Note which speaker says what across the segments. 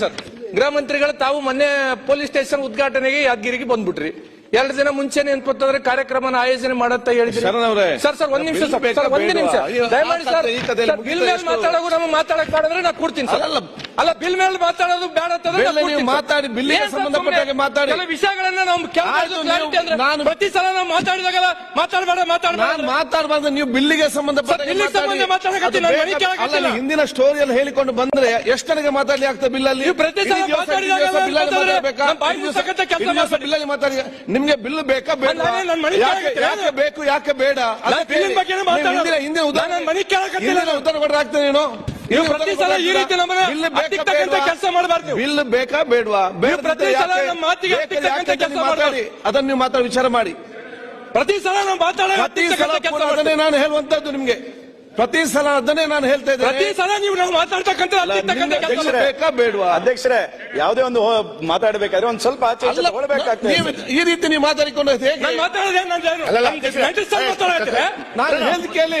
Speaker 1: Sir ಗೃಹ ಮಂತ್ರಿಗಳು ತಾವು ಮೊನ್ನೆ ಪೊಲೀಸ್ ಸ್ಟೇಷನ್ ಉದ್ಘಾಟನೆಗೆ ಯಾದಗಿರಿಗೆ ಬಂದ್ಬಿಟ್ರಿ ಎರಡು ದಿನ ಮುಂಚೆ ಏನ್ಪತ್ತಂದ್ರೆ ಕಾರ್ಯಕ್ರಮನ ಆಯೋಜನೆ ಮಾಡಂತ ಹೇಳಿದ್ರಿ
Speaker 2: ಶರಣ್ ಅವ್ರೆ,
Speaker 1: ಸರ್ ಸರ್ ಒಂದ್ ನಿಮಿಷ ಸರ್ ಸರ್, ಒಂದೇ ನಿಮಿಷ?
Speaker 2: ಅಯ್ಯೋ,
Speaker 1: ದಯಮಾಡಿ ಸರ್ ಬಿಲ್ ಮೇಲೆ
Speaker 2: ಎಷ್ಟು?
Speaker 1: ಮಾತಾಡೋದು ನಮಗೆ ಮಾತಾಡಕ್ ಮಾಡಿದ್ರೆ ನಾ ಕೊಡ್ತೀನಿ ಸರ್
Speaker 2: ಅಲ್ಲಲ್ಲ.
Speaker 1: ಅಲ್ಲ ಬಿಲ್ ಮೇಲೆ ಮಾತಾಡೋದು ಬೇಡ ಅಂತಂದ್ರೆ
Speaker 2: ಬಿಲ್ ಮಾತಾಡಿ, ಬಿಲ್ಲಿಗೆ ಸಂಬಂಧಪಟ್ಟ ಹಾಗೆ ಮಾತಾಡಿ.
Speaker 1: ವಿಷಯಗಳನ್ನ ನಾವು
Speaker 2: ನಾನು-
Speaker 1: ಪ್ರತಿ ಸಲ ನಾವು ಮಾತಾಡಿದಾಗ ಮಾತಾಡಬೇಡ
Speaker 2: ನಾನ್
Speaker 1: ಮಾತಾಡಬೇಡ
Speaker 2: ಮಾತಾಡಬಾರ್ದು ನೀವು ಬಿಲ್ಲಿಗೆ ಸಂಬಂಧಪಟ್ಟ ಹಿಂದಿನ ಹಿಂದಿನ ಸ್ಟೋರಿಯಲ್ಲಿ ಹೇಳಿಕೊಂಡು ಬಂದ್ರೆ ಎಷ್ಟು ನನಗೆ ಮಾತಾಡಲಿ ಆಗ್ತದೆ ಬಿಲ್ ಅಲ್ಲಿ
Speaker 1: ಪ್ರತಿ ಸಲ.
Speaker 2: ಬಿಲ್ಲಲ್ಲಿ ಮಾತಾಡಿ. ನಿಮ್ಗೆ ಬಿಲ್ ಬೇಕಾ ಬೇಡ? ಯಾಕೆ ಬೇಕು ಯಾಕೆ ಬೇಡ. ಹಿಂದಿನ ಉದಾಹರಣೆ ಉತ್ತರ ಕೊಟ್ಟರೆ ಆಗ್ತದೆ ನೀನು?
Speaker 1: ನೀವು ಪ್ರತಿ ಸಲ ಈ ರೀತಿ ನಮ್ಮನ್ನ ಅತ್ತಿಕ್ತಕ್ಕಂಥ ಕೆಲಸ ಮಾಡಬಾರ್ದು.
Speaker 2: ಬಿಲ್ ಬೇಕಾ ಬೇಡವಾ?
Speaker 1: ಪ್ರತಿ ಸಲ ನಮ್ಮ ಮಾತಿಗೆ ಅತ್ತಿಕ್ತಕ್ಕಂಥ ಕೆಲಸ
Speaker 2: ಮಾತಾಡಿ? ಅದನ್ನು ನೀವು ಮಾತಾಡಿ ವಿಚಾರ ಮಾಡಿ.
Speaker 1: ಪ್ರತಿ ಸಲ ನಾವು ಮಾತಾಡೋ
Speaker 2: ಪ್ರತಿ ಸಲ ನಾನು ಹೇಳುವಂತದ್ದು ನಿಮ್ಗೆ. ಪ್ರತಿ ಸಲ ಅದನ್ನೇ ನಾನು ಹೇಳ್ತಾ
Speaker 1: ಪ್ರತಿ
Speaker 2: ಇದ್ದೇನೆ
Speaker 1: ಸಲ ನೀವು ನಾವು ಮಾತಾಡ್ತಕ್ಕಂಥ ಕೆಲಸ.
Speaker 2: ಬಿಲ್ ಬೇಕಾ ಬೇಡವಾ?
Speaker 3: ಅಧ್ಯಕ್ಷರೇ ಯಾವುದೇ ಒಂದು ಮಾತಾಡಬೇಕಾದ್ರೆ ಮಾತಾಡ್ಬೇಕಾದ್ರೆ ಒಂದ್ ಸ್ವಲ್ಪ ಆಚೆ ಈಚೆ ತಗೊಳ್ಬೇಕಾಗ್ತದೆ.
Speaker 2: ನೀವು ಈ ರೀತಿ ನೀವು ಮಾತಾಡಿಕೊಂಡು ಹೇಗೆ?
Speaker 1: ನಾನು ಮಾತಾಡೋದೇ
Speaker 3: ಅಲ್ಲಲ್ಲ,
Speaker 1: ಮಾತಾಡಕತ್ತೀರಾ?
Speaker 2: ನಾನು ಹೇಳ್ದು ಕೇಳಿ.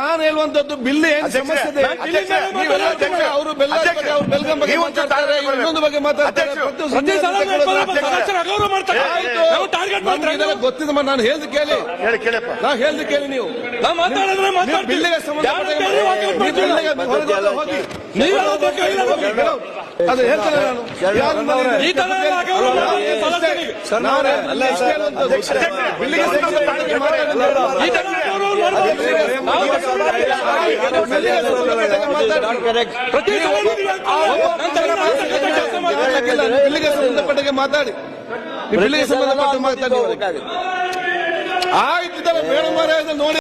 Speaker 1: ನಾನು
Speaker 2: ಹೇಳುವಂತದ್ದು ಬಿಲ್ ಏನ್
Speaker 3: ಅಧ್ಯಕ್ಷರೇ,
Speaker 2: ಸಮಸ್ಯೆ ಇದೆ
Speaker 1: ನಾನು ಮೇಲೆ
Speaker 2: ನೀವೆಲ್ಲ ಅವರು ಬೆಲ್ಲ ಬಗ್ಗೆ ಅವರು ಬೆಲ್ಗಂ ಬಗ್ಗೆ
Speaker 3: ನೀವು ಒಂಚೂರು
Speaker 2: ಮಾತಾಡ್ತಾರೆ
Speaker 3: ತಾಳ್ಮೆ
Speaker 2: ಇವ್ರು ಇನ್ನೊಂದು ಬಗ್ಗೆ ಮಾತಾಡ್ತಾರೆ ಪ್ರತಿ
Speaker 1: ಪ್ರತಿ ಸಲ
Speaker 2: ತಗೊಳ್ಳೋದು
Speaker 1: ಸದಸ್ಯರ ಅಗೌರವ ಮಾಡ್ತಾರೆ.
Speaker 2: ಆಯ್ತು.
Speaker 1: ಟಾರ್ಗೆಟ್ ಮಾಡ್ತಾರೆ
Speaker 2: ಇದೆಲ್ಲ ಗೊತ್ತಿದೆ ಮ- ನಾನು ಹೇಳ್ದು ಕೇಳಿ.
Speaker 3: ಹೇಳಿ ಕೇಳಪ್ಪ.
Speaker 2: ನಾ ಹೇಳ್ದು ಕೇಳಿ ನೀವು.
Speaker 1: ನಾ ಮಾತಾಡಿದ್ರೆ?
Speaker 2: ಹೋಗಿ
Speaker 1: ನೀವು ಹೇಳೋದಕ್ಕೆ
Speaker 2: ಅದು ಹೇಳ್ತೇನೆ ನಾನು?
Speaker 1: ಈ ತರ
Speaker 2: ಬಿಲ್ಲಿಗೆ ಸಂಬಂಧಪಟ್ಟಗೆ ಮಾತಾಡಿ ಬಿಲ್ಲಿಗೆ ಸಂಬಂಧಪಟ್ಟ ಮಾತಾಡಿ ಆಯ್ತು ನೋಡಿ